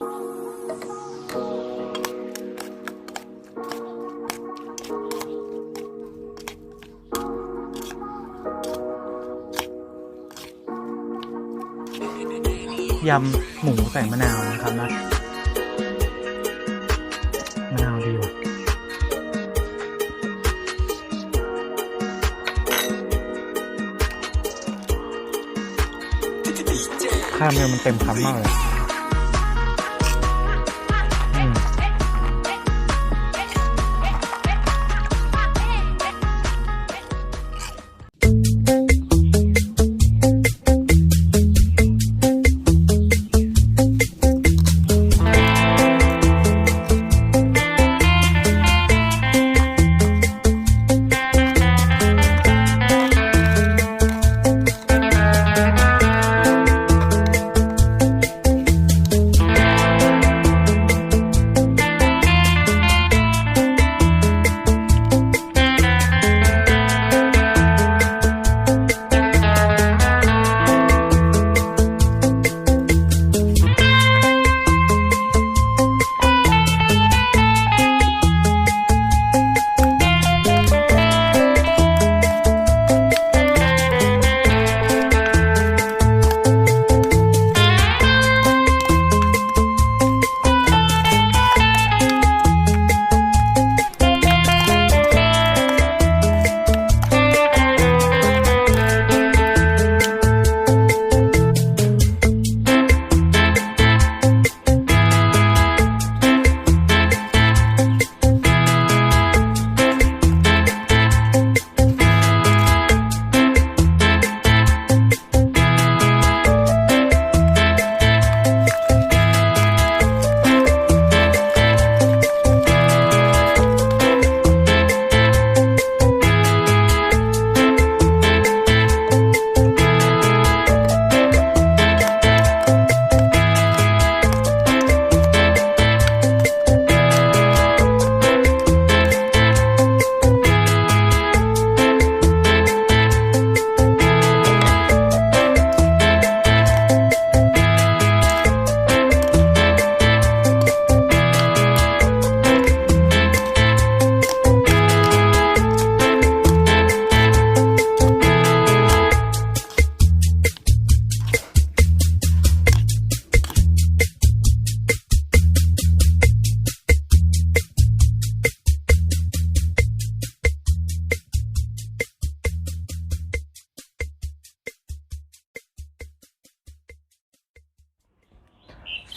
ยำหมูใส่มะนาวนะครับนะมะนาวดีว่ะข้าวเนื้อมันเต็มคำมากเลย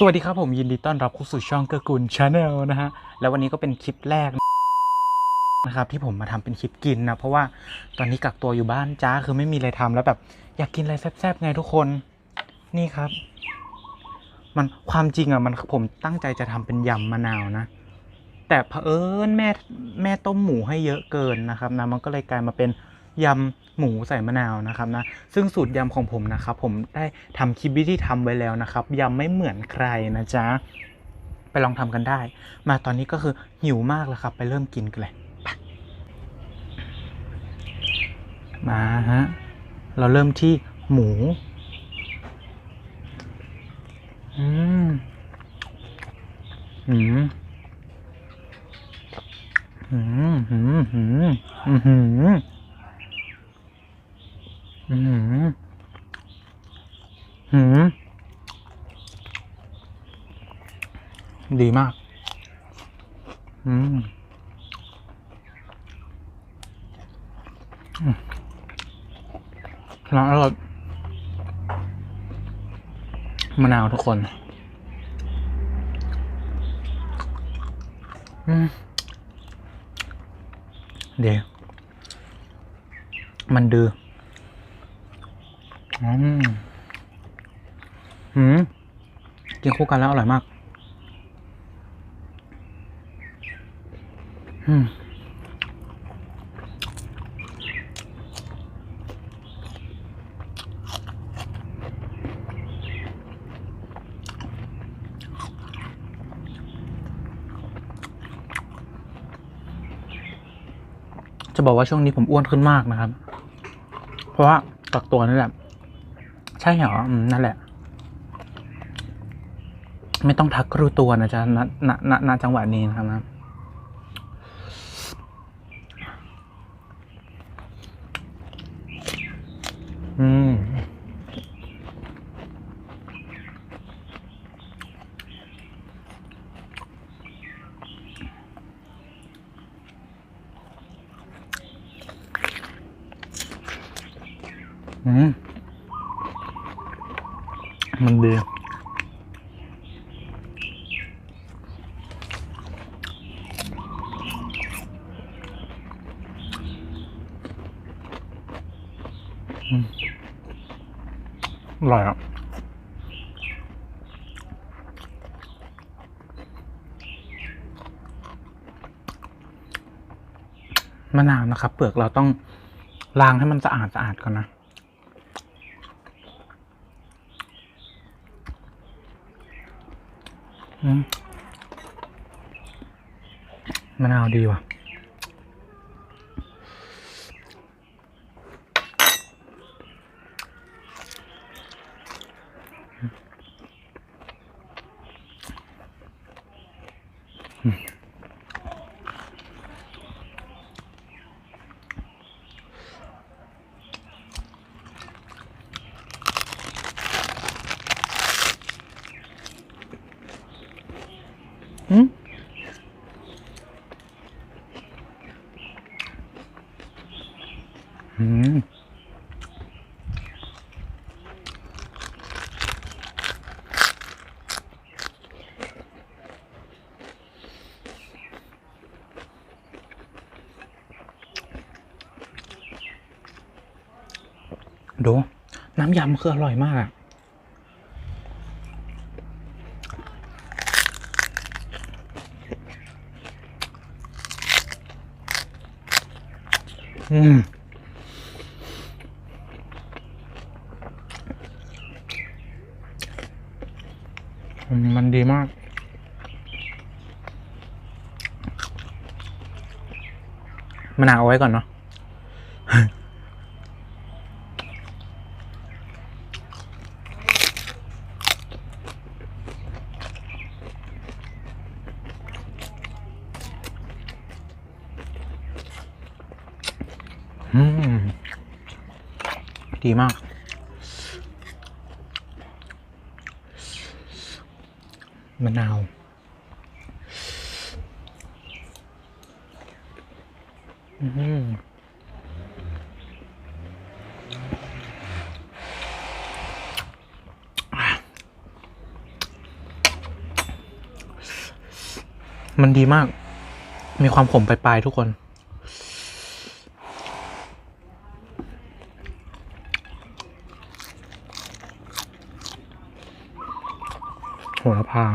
สวัสดีครับผมยินดีต้อนรับเข้าสู่ช่องเกอร์กุลชาแนลนะฮะ แล้ววันนี้ก็เป็นคลิปแรกนะครับที่ผมมาทำเป็นคลิปกินนะ เพราะว่าตอนนี้กักตัวอยู่บ้านจ้าคือไม่มีอะไรทำแล้วแบบ อยากกินอะไรแซ่บๆไงทุกคนนี่ครับ มันความจริงอะมันผมตั้งใจจะทำเป็นยำมะนาวนะ แต่เผอิญแม่แม่ต้มหมูให้เยอะเกินนะครับนะมันก็เลยกลายมาเป็น ยำหมูใส่มะนาวนะครับนะซึ่งสูตรยำของผมนะครับ ผมได้ทำคลิปวิธีทำไว้แล้วนะครับยำไม่เหมือนใครนะจ๊ะไปลองทำกันได้ มาตอนนี้ก็คือหิวมากแล้วครับ ไปเริ่มกินกันเลยมาฮะเราเริ่มที่หมูอืมอืมหืมหืมหืมหืม หืมหืมดีมาก อืมอืมแล้วอร่อยมะนาวทุกคน เดี๋ยว มันดื้อ อืมหืมกินคู่กันแล้วอร่อยมาก อืมจะบอกว่าช่วงนี้ผมอ้วนขึ้นมากนะครับ เพราะว่ากักตัวนั่แหละ ใช่เหรออืมนั่นแหละ ไม่ต้องทักก็รู้ตัวนะจ๊ะณณณณจังหวะนี้นะครับนะอืมอืม มันดีอือร่อยอะมะนาวนะครับ เปลือกเราต้องล้างให้มันสะอาดสะอาดก่อนนะ มมะนาวดีว่ะ อืมอืม ดูน้ำยำคืออร่อยมากอะอืมมันดีมาก มะนาวเอาไว้ก่อนเนาะ ดีมาก มะนาวอืมมันดีมาก มีความขมปลายๆทุกคน โหระ พา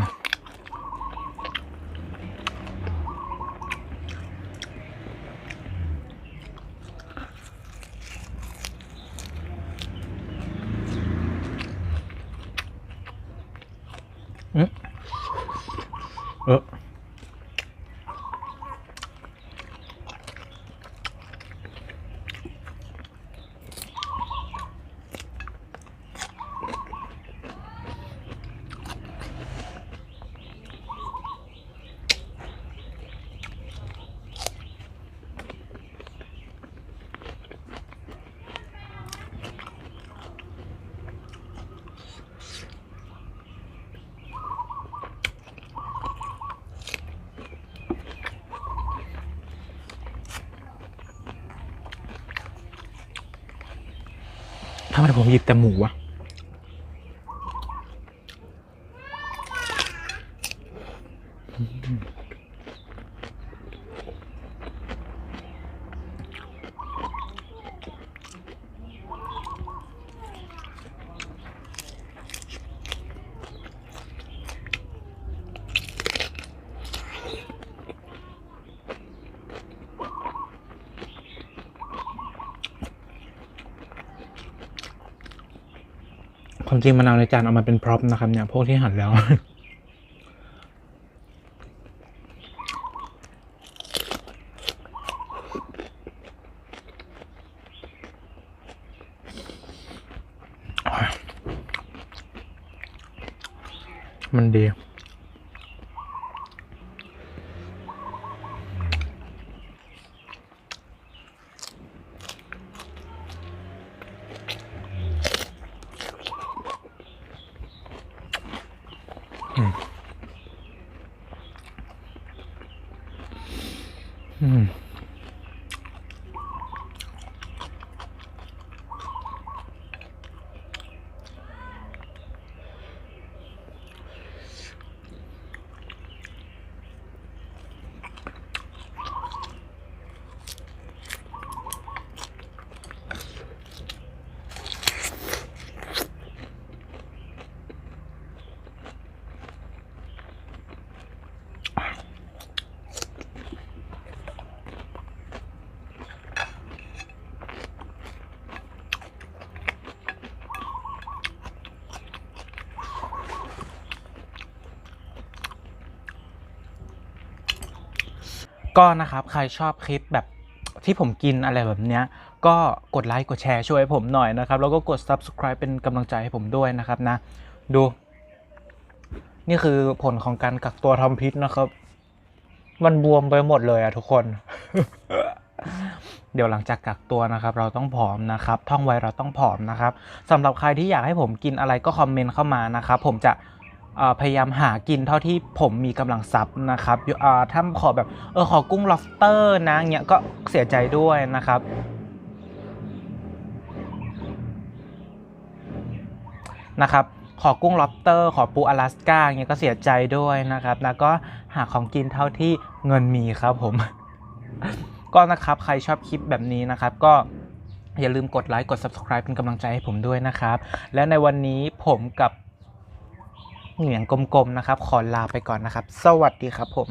ทำไมผมหยิบแต่หมูวะ ความจริงมะนาวในจานเอามาเป็นพร็อพนะครับเนี่ยพวกที่หั่นแล้ว มันดี Mm. Mm. ก็นะครับใครชอบคลิปแบบที่ผมกินอะไรแบบเนี้ยก็กดไลค์กดแชร์ช่วยผมหน่อยนะครับ แล้วก็กด subscribe เป็นกำลังใจให้ผมด้วยนะครับนะ ดู นี่คือผลของการกักตัวทำพิษนะครับ มันบวมไปหมดเลยอะทุกคน เดี๋ยวหลังจากกักตัวนะครับ เราต้องผอมนะครับ ท่องไว้เราต้องผอมนะครับสำหรับใครที่อยากให้ผมกินอะไรก็คอมเมนต์เข้ามานะครับ ผมจะ พยายามหากินเท่าที่ผมมีกำลังทรัพย์นะครับเอ่อถ้าขอแบบเออขอกุ้ง lobster นะเงี้ยก็เสียใจด้วยนะครับ นะครับขอกุ้ง lobster ขอปูอลาสก้าเงี้ยก็เสียใจด้วยนะครับแล้วก็หาของกินเท่าที่เงินมีครับผม ก็นะครับใครชอบคลิปแบบนี้นะครับ ก็อย่าลืมกดไลค์กด subscribe เป็นกำลังใจให้ผมด้วยนะครับ และในวันนี้ผมกับ เหงียงกลมๆนะครับ ขอลาไปก่อนนะครับ สวัสดีครับผม